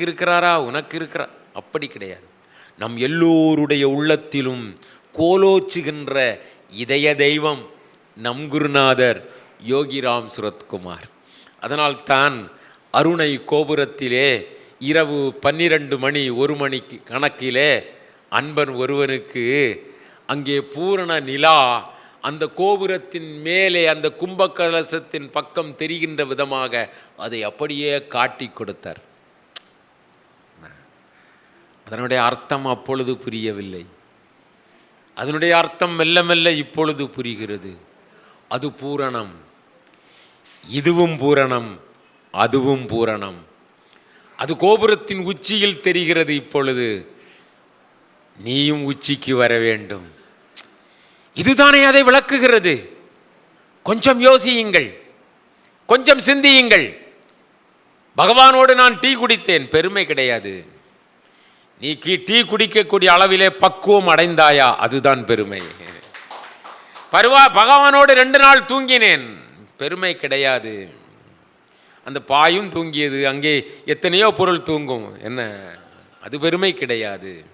எனக்கு இருக்கிறாரா? உனக்கு இருக்கிறா. அப்படி கிடையாது. நம் எல்லோருடைய உள்ளத்திலும் கோலோச்சுகின்ற இதய தெய்வம் நம் குருநாதர் யோகிராம் சுரத்குமார். அதனால் தான் அருணை கோபுரத்திலே இரவு பன்னிரண்டு மணி ஒரு மணிக்கு கணக்கிலே அன்பன் ஒருவனுக்கு அங்கே பூரண நிலா அந்த கோபுரத்தின் மேலே அந்த கும்பகலசத்தின் பக்கம் தெரிகின்ற விதமாக அதை அப்படியே காட்டி கொடுத்தார். அதனுடைய அர்த்தம் அப்பொழுது புரியவில்லை. அதனுடைய அர்த்தம் மெல்ல மெல்ல இப்பொழுது புரிகிறது. அது பூரணம். இதுவும் பூரணம். அதுவும் பூரணம். அது கோபுரத்தின் உச்சியில் தெரிகிறது இப்பொழுது. நீயும் உச்சிக்கு வர வேண்டும். இதுதானே அதை விளக்குகிறது. கொஞ்சம் யோசியுங்கள். கொஞ்சம் சிந்தியுங்கள். பகவானோடு நான் டீ குடித்தேன். பெருமை கிடையாது. நீ கீ டீ குடிக்கக்கூடிய அளவிலே பக்குவம் அடைந்தாயா? அதுதான் பெருமை. பருவா பகவானோடு ரெண்டு நாள் தூங்கினேன். பெருமை கிடையாது. அந்த பாயும் தூங்கியது. அங்கே எத்தனையோ பொருள் தூங்கும். என்ன? அது பெருமை கிடையாது.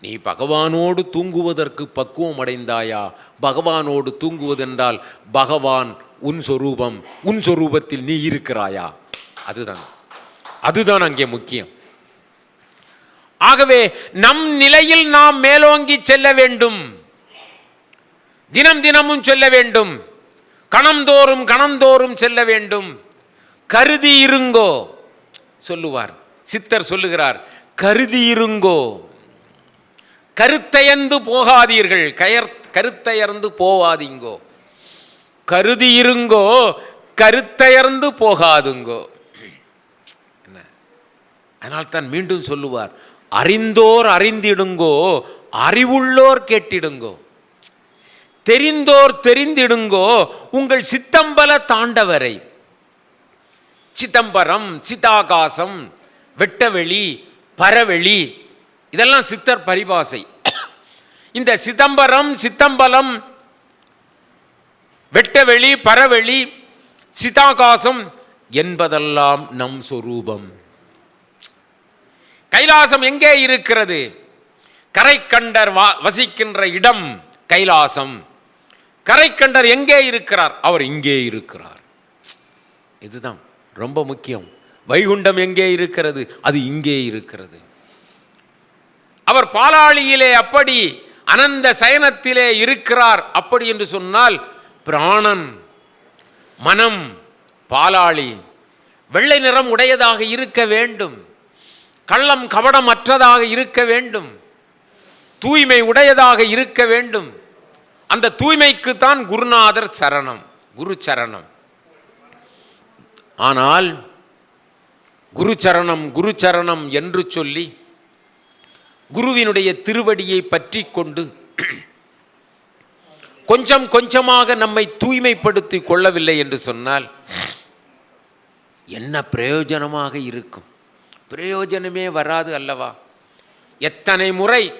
நீ பகவானோடு தூங்குவதற்கு பக்குவம் அடைந்தாயா? பகவானோடு தூங்குவதென்றால் பகவான் உன் சொரூபம் உன் சொரூபத்தில் நீ இருக்கிறாயா? அதுதான். அதுதான் அங்கே முக்கியம். ஆகவே நம் நிலையில் நாம் மேலோங்கி செல்ல வேண்டும். தினம் தினமும் செல்ல வேண்டும். கணந்தோறும் கணந்தோறும் செல்ல வேண்டும். கருதி இருங்கோ சொல்லுவார். சித்தர் சொல்லுகிறார் கருதி இருங்கோ. கருத்தையந்து போகாதீர்கள். கயர் கருத்தையர்ந்து போவாதீங்கோ. கருதி இருங்கோ கருத்தையர்ந்து போகாதுங்கோ. என்ன? அதனால் தான் மீண்டும் சொல்லுவார் அறிந்தோர் அறிந்திடுங்கோ அறிவுள்ளோர் கேட்டிடுங்கோ. தெரிந்தோர் தெரிந்திடுங்கோ உங்கள் சித்தம்பல தாண்டவரை. சிதம்பரம் சிதாகாசம் வெட்டவெளி பரவெளி இதெல்லாம் சித்தர் பரிபாசை. இந்த சிதம்பரம் சித்தம்பலம் வெட்டவெளி பரவெளி சிதாகாசம் என்பதெல்லாம் நம் சொரூபம். கைலாசம் எங்கே இருக்கிறது? கரைக்கண்டர் வா- வசிக்கின்ற இடம் கைலாசம். கரைக்கண்டர் எங்கே இருக்கிறார்? அவர் இங்கே இருக்கிறார். இதுதான் ரொம்ப முக்கியம். வைகுண்டம் எங்கே இருக்கிறது? அது இங்கே இருக்கிறது. அவர் பாலாளியிலே அப்படி அனந்த சயனத்திலே இருக்கிறார் அப்படி என்று சொன்னால் பிராணன் மனம் பாலாளி வெள்ளை நிறம் உடையதாக இருக்க வேண்டும். கள்ளம் கபடம் அற்றதாக இருக்க வேண்டும். தூய்மை உடையதாக இருக்க வேண்டும். அந்த தூய்மைக்கு தான் குருநாதர் சரணம் குரு சரணம். ஆனால் குரு சரணம் குரு சரணம் என்று சொல்லி குருவினுடைய திருவடியை பற்றி கொண்டு கொஞ்சம் கொஞ்சமாக நம்மை தூய்மைப்படுத்தி கொள்ளவில்லை என்று சொன்னால் என்ன பிரயோஜனமாக இருக்கும்? பிரயோஜனமே வராது அல்லவா? எத்தனை முறை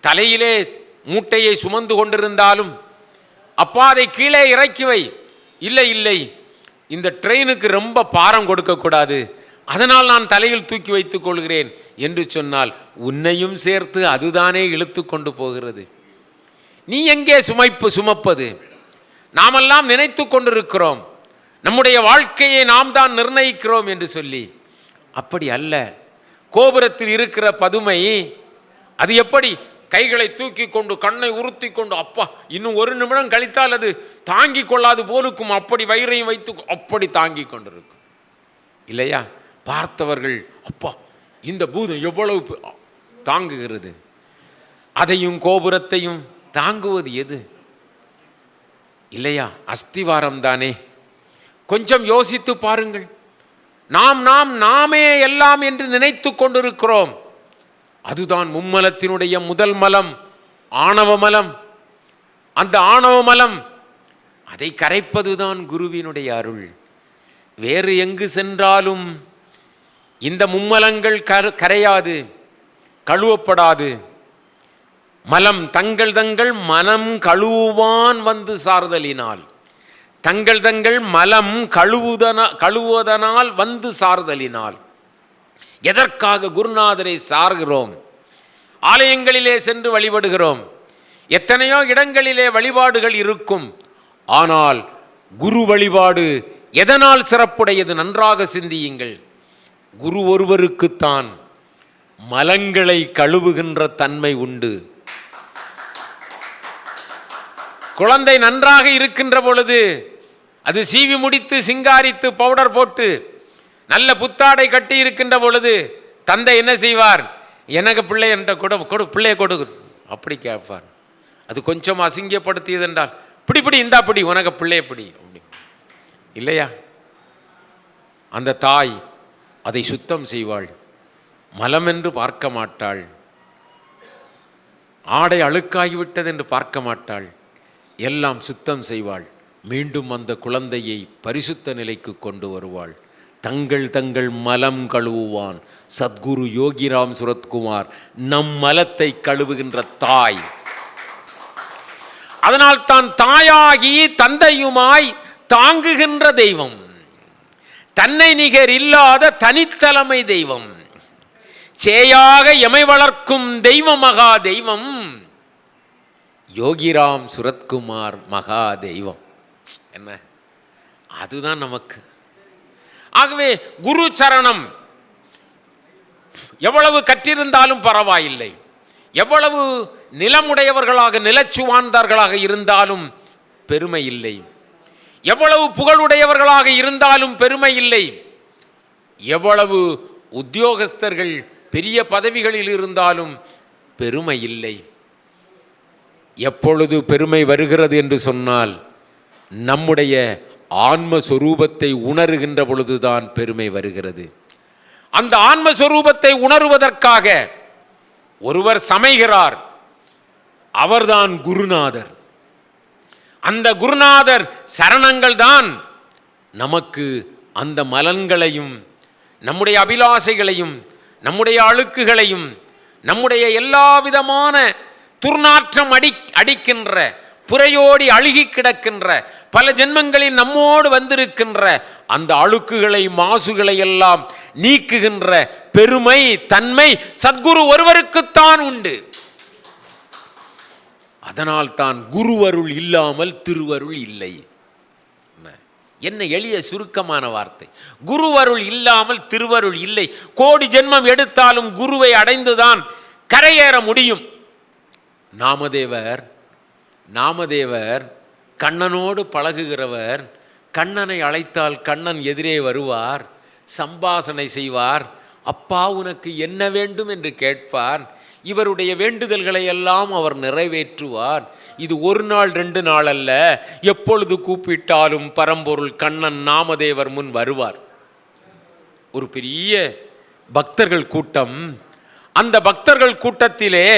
தலையிலே மூட்டையை சுமந்து கொண்டிருந்தாலும் அப்பா அதை கீழே இறக்கி வை. இல்லை இல்லை. இந்த ட்ரெயினுக்கு ரொம்ப பாரம் கொடுக்கக்கூடாது அதனால் நான் தலையில் தூக்கி வைத்துக் கொள்கிறேன் என்று சொன்னால் உன்னையும் சேர்த்து அதுதானே இழுத்து கொண்டு போகிறது. நீ எங்கே சுமைப்பு சுமப்பது? நாமெல்லாம் நினைத்து கொண்டிருக்கிறோம். நம்முடைய வாழ்க்கையை நாம் தான் நிர்ணயிக்கிறோம் என்று சொல்லி அப்படி அல்ல. கோபுரத்தில் இருக்கிற பதுமை அது எப்படி கைகளை தூக்கி கொண்டு கண்ணை உறுத்தி கொண்டு அப்பா இன்னும் ஒரு நிமிடம் கழித்தால் அது தாங்கி கொள்ளாது போலுக்கும். அப்படி வயிறையும் வைத்து அப்படி தாங்கி கொண்டிருக்கும். இல்லையா? பார்த்தவர்கள் அப்பா இந்த பூதம் எவ்வளவு தாங்குகிறது. அதையும் கோபுரத்தையும் தாங்குவது எது? இல்லையா? அஸ்திவாரம் தானே. கொஞ்சம் யோசித்து பாருங்கள். நாம் நாம் நாமே எல்லாம் என்று நினைத்து கொண்டிருக்கிறோம். அதுதான் மும்மலத்தினுடைய முதல் மலம் ஆணவ மலம். அந்த ஆணவ மலம் அதை கரைப்பதுதான் குருவினுடைய அருள். வேறு எங்கு சென்றாலும் இந்த மும்மலங்கள் கரு கரையாது கழுவப்படாது. மலம் தங்கள் தங்கள் மனம் கழுவுவான் வந்து சார்தலினால் தங்கள் தங்கள் மலம் கழுவுதன கழுவுவதனால் வந்து சார்தலினால் எதற்காக குருநாதரை சார்கிறோம் ஆலயங்களிலே சென்று வழிபடுகிறோம். எத்தனையோ இடங்களிலே வழிபாடுகள் இருக்கும். ஆனால் குரு வழிபாடு எதனால் சிறப்புடையது நன்றாக சிந்தியுங்கள். குரு ஒருவருக்குத்தான் மலங்களை கழுவுகின்ற தன்மை உண்டு. குழந்தை நன்றாக இருக்கின்ற பொழுது அது சீவி முடித்து சிங்காரித்து பவுடர் போட்டு நல்ல புத்தாடை கட்டி இருக்கின்ற பொழுது தந்தை என்ன செய்வார்? எனக்கு பிள்ளை என்ற கொடு கொடு பிள்ளைய கொடு அப்படி கேட்பார். அது கொஞ்சம் அசிங்கப்படுத்தியது என்றால் பிடி பிடி இந்தா பிடி உனக்கு பிள்ளைய பிடி அப்படி. இல்லையா? அந்த தாய் அதை சுத்தம் செய்வாள். மலமென்று பார்க்க மாட்டாள். ஆடை அழுக்காகிவிட்டது என்று பார்க்க மாட்டாள். எல்லாம் சுத்தம் செய்வாள். மீண்டும் அந்த குழந்தையை பரிசுத்த நிலைக்கு கொண்டு வருவாள். தங்கள் தங்கள் மலம் கழுவுவான். சத்குரு யோகிராம் சுரத்குமார் நம் மலத்தை கழுவுகின்ற தாய். அதனால் தான் தாயாகி தந்தையுமாய் தாங்குகின்ற தெய்வம். தன்னை நிகர் இல்லாத தனித்தலைமை தெய்வம். சேயாக எமை வளர்க்கும் தெய்வ மகா தெய்வம். யோகிராம் சுரத்குமார் மகா தெய்வம் என்ன? அதுதான் நமக்கு. ஆகவே குரு சரணம். எவ்வளவு கற்றிருந்தாலும் பரவாயில்லை. எவ்வளவு நிலமுடையவர்களாக நிலச்சுவார்ந்தார்களாக இருந்தாலும் பெருமை இல்லை. எவ்வளவு புகழுடையவர்களாக இருந்தாலும் பெருமை இல்லை. எவ்வளவு உத்தியோகஸ்தர்கள் பெரிய பதவிகளில் இருந்தாலும் பெருமை இல்லை. எப்பொழுது பெருமை வருகிறது என்று சொன்னால் நம்முடைய ஆன்மஸ்வரூபத்தை உணருகின்ற பொழுதுதான் பெருமை வருகிறது. அந்த ஆன்மஸ்வரூபத்தை உணருவதற்காக ஒருவர் சமைகிறார். அவர்தான் குருநாதர். அந்த குருநாதர் சரணங்கள் தான் நமக்கு அந்த மலன்களையும் நம்முடைய அபிலாசைகளையும் நம்முடைய அழுக்குகளையும் நம்முடைய எல்லா விதமான துர்நாற்றம் அடி அடிக்கின்ற புறையோடி அழுகி கிடக்கின்ற பல ஜென்மங்களில் நம்மோடு வந்திருக்கின்ற அந்த அழுக்குகளை மாசுகளை எல்லாம் நீக்குகின்ற பெருமை தன்மை சத்குரு ஒருவருக்குத்தான் உண்டு. அதனால் தான் குருவருள் இல்லாமல் திருவருள் இல்லை. என்ன? எளிய சுருக்கமான வார்த்தை. குருவருள் இல்லாமல் திருவருள் இல்லை. கோடி ஜென்மம் எடுத்தாலும் குருவை அடைந்துதான் கரையேற முடியும். நாமதேவர் நாமதேவர் கண்ணனோடு பழகுகிறவர் கண்ணனை அழைத்தால் கண்ணன் எதிரே வருவார் சம்பாசனை செய்வார் அப்பா உனக்கு என்ன வேண்டும் என்று கேட்பார் இவருடைய வேண்டுதல்களை எல்லாம் அவர் நிறைவேற்றுவார். இது ஒரு நாள் ரெண்டு நாள் அல்ல எப்பொழுது கூப்பிட்டாலும் பரம்பொருள் கண்ணன் நாமதேவர் முன் வருவார். ஒரு பெரிய பக்தர்கள் கூட்டம். அந்த பக்தர்கள் கூட்டத்திலே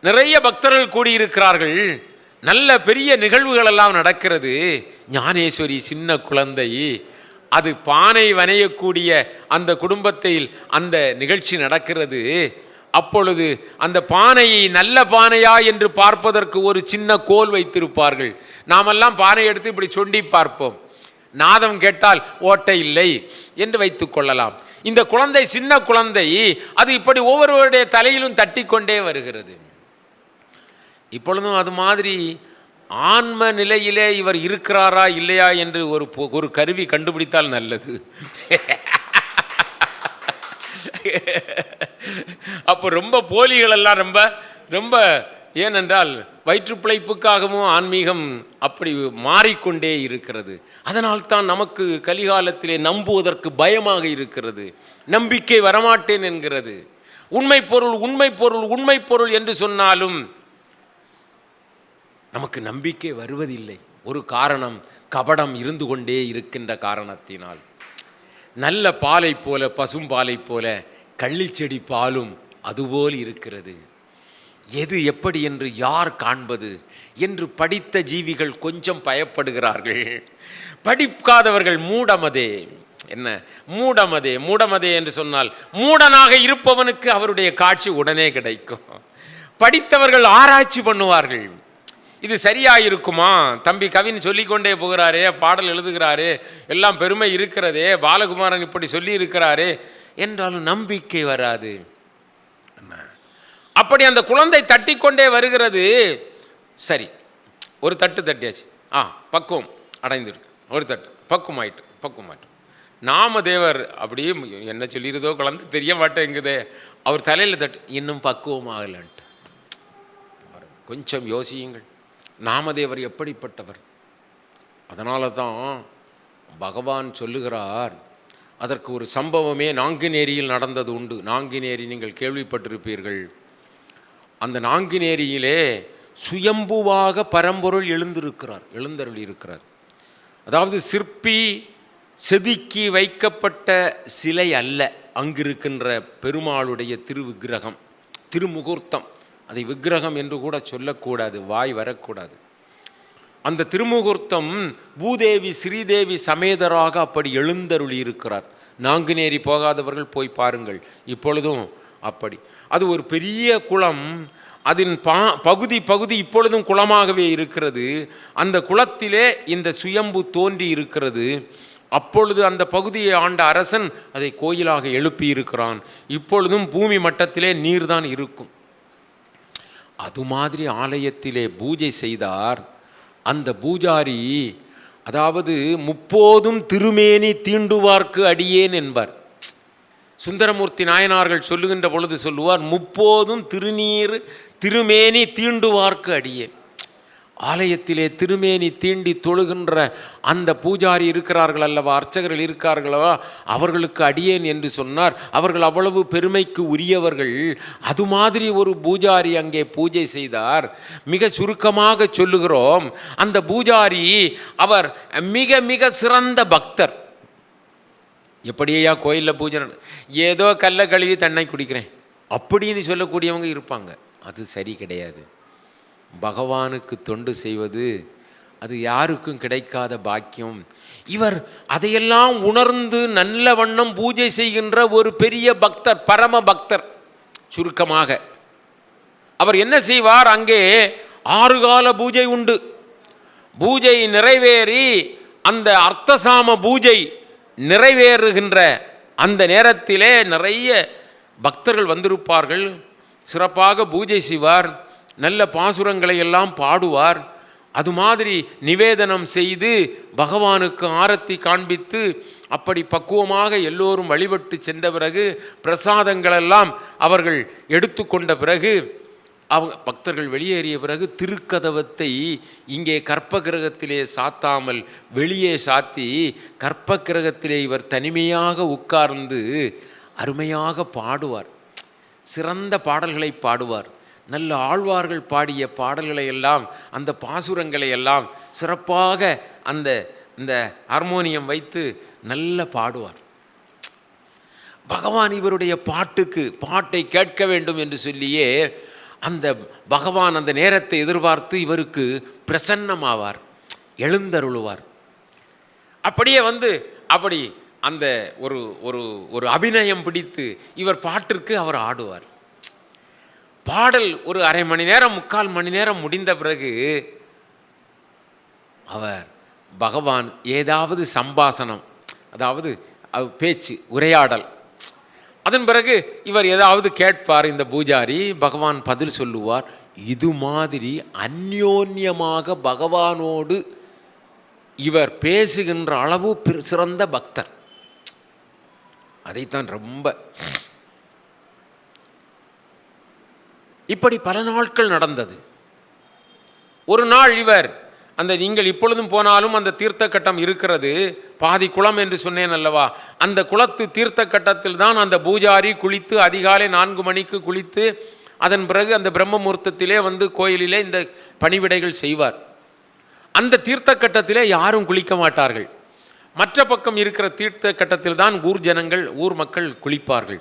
நிறைய பக்தர்கள் கூடியிருக்கிறார்கள். நல்ல பெரிய நிகழ்வுகள் எல்லாம் நடக்கிறது. ஞானேஸ்வரி சின்ன குழந்தை அது பானை வனையக்கூடிய அந்த குடும்பத்தில் அந்த நிகழ்ச்சி நடக்கிறது. அப்பொழுது அந்த பானையை நல்ல பானையா என்று பார்ப்பதற்கு ஒரு சின்ன கோல் வைத்திருப்பார்கள். நாமெல்லாம் பானை எடுத்து இப்படி சொண்டி பார்ப்போம். நாதம் கேட்டால் ஓட்டை இல்லை என்று வைத்துக் கொள்ளலாம். இந்த குழந்தை சின்ன குழந்தை அது இப்படி ஒவ்வொருவருடைய தலையிலும் தட்டி கொண்டே வருகிறது. இப்பொழுதும் அது மாதிரி ஆன்ம நிலையிலே இவர் இருக்கிறாரா இல்லையா என்று ஒரு ஒரு கருவி கண்டுபிடித்தால் நல்லது. அப்போ ரொம்ப போலிகளெல்லாம் ரொம்ப ரொம்ப ஏனென்றால் வயிற்றுப்பிழைப்புக்காகவும் ஆன்மீகம் அப்படி மாறிக்கொண்டே இருக்கிறது. அதனால் தான் நமக்கு கலிகாலத்திலே நம்புவதற்கு பயமாக இருக்கிறது. நம்பிக்கை வரமாட்டேன் என்கிறது. உண்மை பொருள் உண்மை பொருள் உண்மை பொருள் என்று சொன்னாலும் நமக்கு நம்பிக்கை வருவதில்லை. ஒரு காரணம் கபடம் இருந்து கொண்டே இருக்கின்ற காரணத்தினால். நல்ல பாலை போல பசும்பாலை போல கள்ளிச்செடி பாலும் அதுபோல் இருக்கிறது. எது எப்படி என்று யார் காண்பது? என்று படித்த ஜீவிகள் கொஞ்சம் பயப்படுகிறார்கள். படிக்காதவர்கள் மூடமதே. என்ன? மூடமதே மூடமதே என்று சொன்னால் மூடனாக இருப்பவனுக்கு அவருடைய காட்சி உடனே கிடைக்கும். படித்தவர்கள் ஆராய்ச்சி பண்ணுவார்கள். இது சரியாக இருக்குமா தம்பி கவின் சொல்லிக்கொண்டே போகிறாரே பாடல் எழுதுகிறாரே எல்லாம் பெருமை இருக்கிறதே பாலகுமாரன் இப்படி சொல்லி இருக்கிறாரே என்றாலும் நம்பிக்கை வராது. அப்படி அந்த குழந்தை தட்டிக்கொண்டே வருகிறது. சரி ஒரு தட்டு தட்டியாச்சு. ஆ பக்குவம் அடைந்திருக்கு. ஒரு தட்டு பக்குவம் ஆயிட்டு பக்குவம் ஆயிட்டு நாமதேவர் அப்படியே என்ன சொல்லிடுதோ குழந்தை தெரிய மாட்டேங்குதே. அவர் தலையில் தட்டு இன்னும் பக்குவம் ஆகலன்ட்டு. கொஞ்சம் யோசியுங்கள். நாமதேவர் எப்படிப்பட்டவர்? அதனால தான் பகவான் சொல்லுகிறார் அதற்கு ஒரு சம்பவமே நாங்குநேரியில் நடந்தது உண்டு. நாங்குநேரி நீங்கள் கேள்விப்பட்டிருப்பீர்கள். அந்த நாங்குநேரியிலே சுயம்புவாக பரம்பொருள் எழுந்திருக்கிறார் எழுந்தருள் இருக்கிறார் அதாவது சிற்பி செதுக்கி வைக்கப்பட்ட சிலை அல்ல அங்கிருக்கின்ற பெருமாளுடைய திருவிக்கிரகம் திருமுகூர்த்தம். அதை விக்கிரகம் என்று கூட சொல்லக்கூடாது வாய் வரக்கூடாது. அந்த திருமுகூர்த்தம் பூதேவி ஸ்ரீதேவி சமேதராக அப்படி எழுந்தருளி இருக்கிறார். நாங்குநேரி போகாதவர்கள் போய் பாருங்கள் இப்பொழுதும் அப்படி. அது ஒரு பெரிய குளம் அதன் பா பகுதி பகுதி இப்பொழுதும் குளமாகவே இருக்கிறது. அந்த குளத்திலே இந்த சுயம்பு தோன்றி இருக்கிறது. அப்பொழுது அந்த பகுதியை ஆண்ட அரசன் அதை கோயிலாக எழுப்பி இருக்கிறான். இப்பொழுதும் பூமி மட்டத்திலே நீர்தான் இருக்கும். அது மாதிரி ஆலயத்திலே பூஜை செய்தார். அந்த பூஜாரி அதாவது முப்போதும் திருமேனி தீண்டுவார்க்கு அடியேன் என்பார். சுந்தரமூர்த்தி நாயனார்கள் சொல்லுகின்ற பொழுது சொல்லுவார் முப்போதும் திருநீர் திருமேனி தீண்டுவார்க்கு அடியேன். ஆலயத்திலே திருமேனி தீண்டி தொழுகின்ற அந்த பூஜாரி இருக்கிறார்கள் அல்லவா? அர்ச்சகர்கள் இருக்கிறார்களவா அவர்களுக்கு அடியேன் என்று சொன்னார். அவர்கள் அவ்வளவு பெருமைக்கு உரியவர்கள். அது மாதிரி ஒரு பூஜாரி அங்கே பூஜை செய்தார். மிக சுருக்கமாக சொல்லுகிறோம். அந்த பூஜாரி அவர் மிக மிக சிறந்த பக்தர். எப்படியா கோயிலில் பூஜை ஏதோ கல்லை கழுவி தண்ணை குடிக்கிறேன். அப்படின்னு சொல்லக்கூடியவங்க இருப்பாங்க. அது சரி கிடையாது. பகவானுக்கு தொண்டு செய்வது அது யாருக்கும் கிடைக்காத பாக்கியம். இவர் அதையெல்லாம் உணர்ந்து நல்ல வண்ணம் பூஜை செய்கின்ற ஒரு பெரிய பக்தர் பரம பக்தர் சுருக்கமாக. அவர் என்ன செய்வார்? அங்கே ஆறு கால பூஜை உண்டு. பூஜை நிறைவேறி அந்த அர்த்தசாம பூஜை நிறைவேறுகின்ற அந்த நேரத்திலே நிறைய பக்தர்கள் வந்திருப்பார்கள். சிறப்பாக பூஜை செய்வார். நல்ல பாசுரங்களை எல்லாம் பாடுவார். அது மாதிரி நிவேதனம் செய்து பகவானுக்கு ஆரத்தி காண்பித்து அப்படி பக்குவமாக எல்லோரும் வழிபட்டு சென்ற பிறகு பிரசாதங்களெல்லாம் அவர்கள் எடுத்துக்கொண்ட பிறகு அவங்க பக்தர்கள் வெளியேறிய பிறகு திருக்கதவத்தை இங்கே கற்பகிரகத்திலே சாத்தாமல் வெளியே சாத்தி கற்பகிரகத்திலே இவர் தனிமையாக உட்கார்ந்து அருமையாக பாடுவார். சிறந்த பாடல்களை பாடுவார். நல்ல ஆழ்வார்கள் பாடிய பாடல்களை எல்லாம் அந்த பாசுரங்களை எல்லாம் சிறப்பாக அந்த இந்த ஹார்மோனியம் வைத்து நல்ல பாடுவார். பகவான் இவருடைய பாட்டுக்கு பாட்டை கேட்க வேண்டும் என்று சொல்லியே அந்த பகவான் அந்த நேரத்தை எதிர்பார்த்து இவருக்கு பிரசன்னமாவார் எழுந்தருளுவார். அப்படியே வந்து அப்படி அந்த ஒரு ஒரு ஒரு அபிநயம் பிடித்து இவர் பாட்டிற்கு அவர் ஆடுவார். பாடல் ஒரு அரை மணி நேரம் முக்கால் மணி நேரம் முடிந்த பிறகு அவர் பகவான் ஏதாவது சம்பாசனம் அதாவது பேச்சு உரையாடல் அதன் பிறகு இவர் ஏதாவது கேட்பார் இந்த பூஜாரி பகவான் பதில் சொல்லுவார் இது மாதிரி அந்யோன்யமாக பகவானோடு இவர் பேசுகின்ற அளவு சிறந்த பக்தர். அதைத்தான் ரொம்ப இப்படி பல நாட்கள் நடந்தது. ஒரு நாள் இவர் அந்த நீங்கள் இப்பொழுதும் போனாலும் அந்த தீர்த்த கட்டம் இருக்கிறது பாதி குளம் என்று சொன்னேன் அல்லவா? அந்த குளத்து தீர்த்த கட்டத்தில் தான் அந்த பூஜாரி குளித்து அதிகாலை நான்கு மணிக்கு குளித்து அதன் பிறகு அந்த பிரம்ம முகூர்த்தத்திலே வந்து கோயிலிலே இந்த பணிவிடைகள் செய்வார். அந்த தீர்த்த கட்டத்திலே யாரும் குளிக்க மாட்டார்கள். மற்ற பக்கம் இருக்கிற தீர்த்த கட்டத்தில் தான் ஊர் ஜனங்கள் ஊர் மக்கள் குளிப்பார்கள்.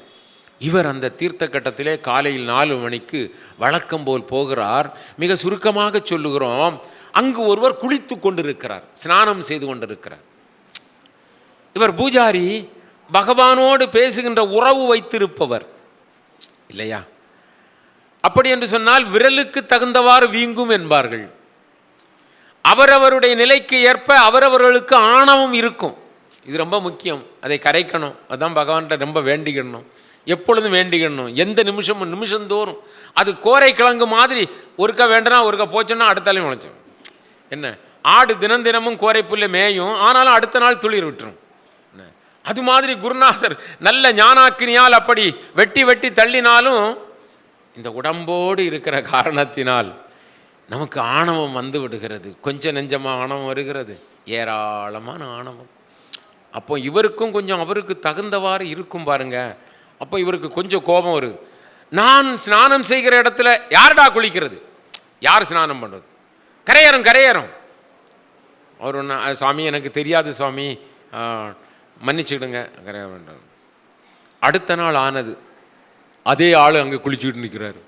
இவர் அந்த தீர்த்த கட்டத்திலே காலையில் நாலு மணிக்கு வழக்கம் போல் போகிறார். மிக சுருக்கமாக சொல்லுகிறோம். அங்கு ஒருவர் குளித்து கொண்டிருக்கிறார். ஸ்நானம் செய்து கொண்டிருக்கிறார். இவர் பூஜாரி பகவானோடு பேசுகின்ற உறவு வைத்திருப்பவர். இல்லையா? அப்படி என்று சொன்னால் விரலுக்கு தகுந்தவாறு வீங்கும் என்பார்கள். அவரவருடைய நிலைக்கு ஏற்ப அவரவர்களுக்கு ஆணவம் இருக்கும். இது ரொம்ப முக்கியம். அதை கரைக்கணும். அதுதான் பகவான்கிட்ட ரொம்ப வேண்டிக்கணும். எப்பொழுதும் வேண்டிக்கணும் எந்த நிமிஷமும் நிமிஷந்தோறும். அது கோரை கிழங்கு மாதிரி ஒருக்கா வேண்டனா ஒருக்கா போச்சுன்னா அடுத்தாலே முளைச்சிடும் என்ன? ஆடு தினம் தினமும் கோரை புல்லை மேயும். ஆனாலும் அடுத்த நாள் துளிர் விட்டுரும். என்ன? அது மாதிரி குருநாதர் நல்ல ஞானாக்கினியால் அப்படி வெட்டி வெட்டி தள்ளினாலும் இந்த உடம்போடு இருக்கிற காரணத்தினால் நமக்கு ஆணவம் வந்து விடுகிறது. கொஞ்சம் நெஞ்சமாக ஆணவம் வருகிறது. ஏராளமான ஆணவம். அப்போ இவருக்கும் கொஞ்சம் அவருக்கு தகுந்தவாறு இருக்கும் பாருங்கள் அப்போ இவருக்கு கொஞ்சம் கோபம் வருது. நான் ஸ்நானம் செய்கிற இடத்துல யாருடா குளிக்கிறது? யார் ஸ்நானம் பண்ணுறது கரையேறும் கரையேறும். அவர் ஒன்று சாமி எனக்கு தெரியாது சுவாமி மன்னிச்சுக்கிடுங்க. மன்னிச்சிடுங்க கரைய வேண்டாம். அடுத்த நாள் ஆனது. அதே ஆள் அங்கே குளிச்சுக்கிட்டு நிற்கிறாரு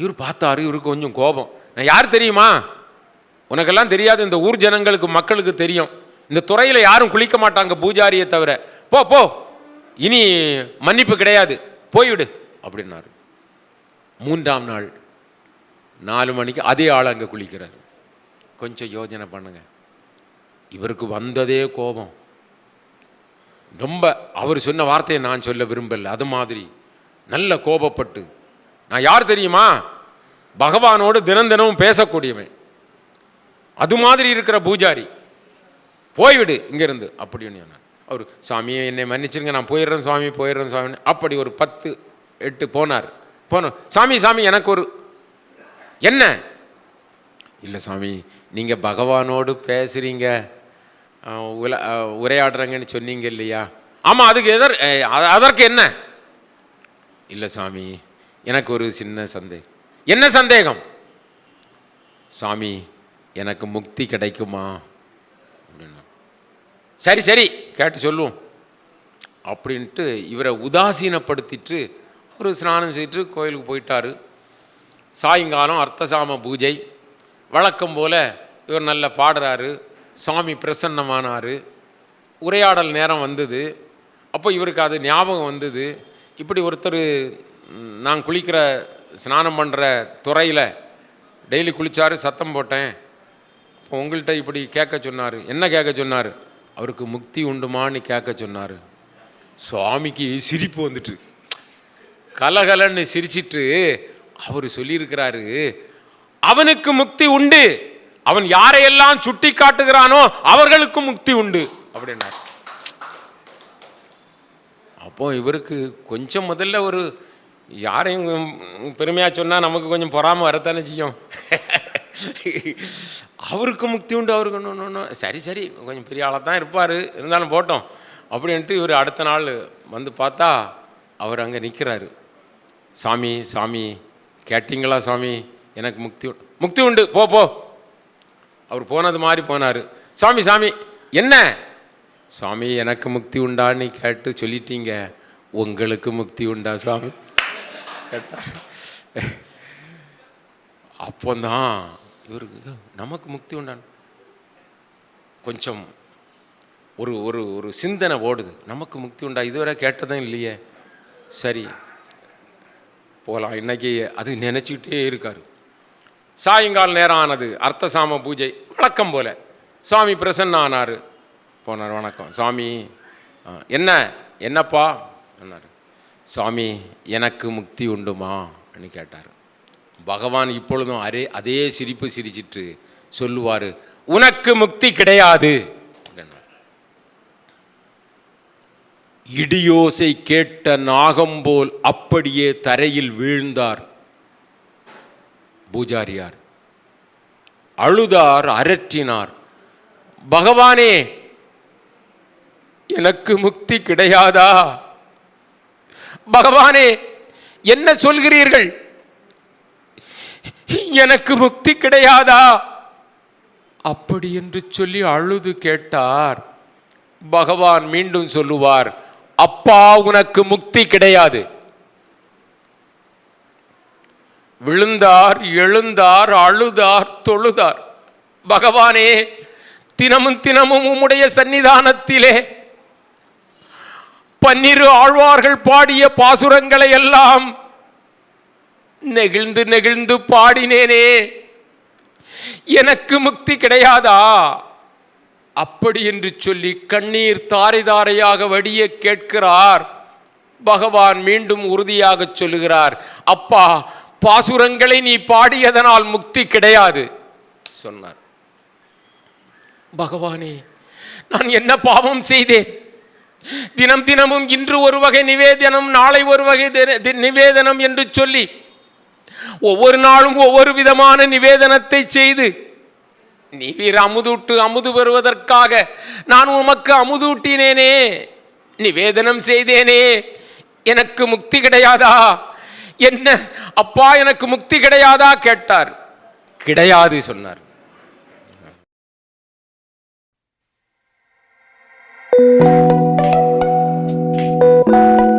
இவர் பார்த்தாரு இவருக்கு கொஞ்சம் கோபம். நான் யார் தெரியுமா? உனக்கெல்லாம் தெரியாது இந்த ஊர் ஜனங்களுக்கு மக்களுக்கு தெரியும். இந்த துறையில் யாரும் குளிக்க மாட்டாங்க பூஜாரியை தவிர. போ போ. இனி மன்னிப்பு கிடையாது. போய்விடு அப்படின்னாரு. மூன்றாம் நாள் நாலு மணிக்கு அதே ஆள் அங்கே குளிக்கிறார். கொஞ்சம் யோசனை பண்ணுங்க. இவருக்கு வந்ததே கோபம். ரொம்ப அவர் சொன்ன வார்த்தையை நான் சொல்ல விரும்பலை. அது மாதிரி நல்ல கோபப்பட்டு. நான் யார் தெரியுமா? பகவானோடு தினம் தினமும் பேசக்கூடியவன். அது மாதிரி இருக்கிற பூஜாரி போய்விடு இங்கேருந்து அப்படின்னு சொன்னார். அவர் சாமி என்னை மன்னிச்சிருங்க நான் போயிடுறேன் சுவாமி போயிடுறேன் சுவாமி அப்படி ஒரு பத்து எட்டு போனார். போனோம் சாமி சாமி எனக்கு ஒரு என்ன? இல்லை சாமி நீங்கள் பகவானோடு பேசுகிறீங்க உல உரையாடுறாங்கன்னு சொன்னீங்க இல்லையா? ஆமாம் அதுக்கு எதர் அதற்கு என்ன? இல்லை சாமி எனக்கு ஒரு சின்ன சந்தேகம். என்ன சந்தேகம்? சாமி எனக்கு முக்தி கிடைக்குமா? சரி சரி கேட்டு சொல்லுவோம். அப்படின்ட்டு இவரை உதாசீனப்படுத்திட்டு அவர் ஸ்நானம் செய்துட்டு கோயிலுக்கு போயிட்டாரு. சாயங்காலம் அர்த்தசாம பூஜை. வழக்கம் போல் இவர் நல்லா பாடுறாரு. சாமி பிரசன்னமானார். உரையாடல் நேரம் வந்தது. அப்போ இவருக்கு அது ஞாபகம் வந்தது. இப்படி ஒருத்தர் நான் குளிக்கிற ஸ்நானம் பண்ணுற துறையில் டெய்லி குளிச்சாரு சத்தம் போட்டேன். இப்போ உங்கள்கிட்ட இப்படி கேட்க சொன்னார். என்ன கேட்க சொன்னார்? அவருக்கு முக்தி உண்டுமான்னு கேட்க சொன்னார். சுவாமிக்கு சிரிப்பு வந்துட்டு கலகலன்னு சிரிச்சிட்டு அவர் சொல்லியிருக்கிறாரு அவனுக்கு முக்தி உண்டு. அவன் யாரையெல்லாம் சுட்டி காட்டுகிறானோ அவர்களுக்கு முக்தி உண்டு. அப்படின்னார். அப்போ இவருக்கு கொஞ்சம் முதல்ல ஒரு யாரையும் பெருமையாக சொன்னால் நமக்கு கொஞ்சம் பொறாமல் வரத்தானே செய்யும்? அவருக்கு முக்தி உண்டு அவருக்கு ஒன்று ஒன்று சரி சரி. கொஞ்சம் பெரிய ஆளாக தான் இருப்பார். இருந்தாலும் போட்டோம். அப்படின்ட்டு இவர் அடுத்த நாள் வந்து பார்த்தா அவர் அங்கே நிற்கிறாரு சாமி சாமி கேட்டிங்களா சாமி? எனக்கு முக்தி முக்தி உண்டு. போ போ. அவர் போனது மாதிரி போனார். சாமி சாமி என்ன? சாமி எனக்கு முக்தி உண்டான்னு கேட்டு சொல்லிட்டீங்க. உங்களுக்கு முக்தி உண்டா சாமி? கேட்டார். அப்போதான் இவருக்கு நமக்கு முக்தி உண்டான். கொஞ்சம் ஒரு ஒரு ஒரு சிந்தனை ஓடுது. நமக்கு முக்தி உண்டா? இதுவரை கேட்டதும் இல்லையே. சரி போகலாம் இன்றைக்கி அது நினச்சிக்கிட்டே இருக்கார். சாயங்கால நேரம் ஆனது. அர்த்தசாம பூஜை. வழக்கம் போல. சுவாமி பிரசன்ன ஆனார். போனார். வணக்கம். சாமி என்ன? என்னப்பா? சொன்னார் சுவாமி எனக்கு முக்தி உண்டுமா? அப்படின்னு கேட்டார். பகவான் இப்பொழுதும் அரே அதே சிரிப்பு சிரிச்சிட்டு சொல்லுவார் உனக்கு முக்தி கிடையாது. இடியோசை கேட்ட நாகம்போல் அப்படியே தரையில் வீழ்ந்தார் பூஜாரியார். அழுதார் அரற்றினார். பகவானே எனக்கு முக்தி கிடையாதா? பகவானே என்ன சொல்கிறீர்கள்? எனக்கு முக்தி கிடையாதா? அப்படி என்று சொல்லி அழுது கேட்டார். பகவான் மீண்டும் சொல்லுவார் அப்பா உனக்கு முக்தி கிடையாது. விழுந்தார் எழுந்தார் அழுதார் தொழுதார். பகவானே தினமும் தினமும் உம்முடைய சன்னிதானத்திலே பன்னிரு ஆழ்வார்கள் பாடிய பாசுரங்களை எல்லாம் நெகிழ்ந்து நெகிழ்ந்து பாடினேனே. எனக்கு முக்தி கிடையாதா? அப்படி என்று சொல்லி கண்ணீர் தாரை தாரையாக வடிய கேட்கிறார். பகவான் மீண்டும் உறுதியாக சொல்லுகிறார் அப்பா பாசுரங்களை நீ பாடியதனால் முக்தி கிடையாது சொன்னார். பகவானே நான் என்ன பாவம் செய்தேன்? தினம் தினமும் இன்று ஒரு வகை நிவேதனம் நாளை ஒரு வகை தி- நிவேதனம் என்று சொல்லி ஒவ்வொரு நாளும் ஒவ்வொரு விதமான நிவேதனத்தை செய்து நீர் அமுதூட்டு அமுது பெறுவதற்காக நான் உமக்கு அமுதூட்டினேனே நிவேதனம் செய்தேனே எனக்கு முக்தி கிடையாதா? என்ன? அப்பா எனக்கு முக்தி கிடையாதா? கேட்டார். கிடையாது சொன்னார். thank you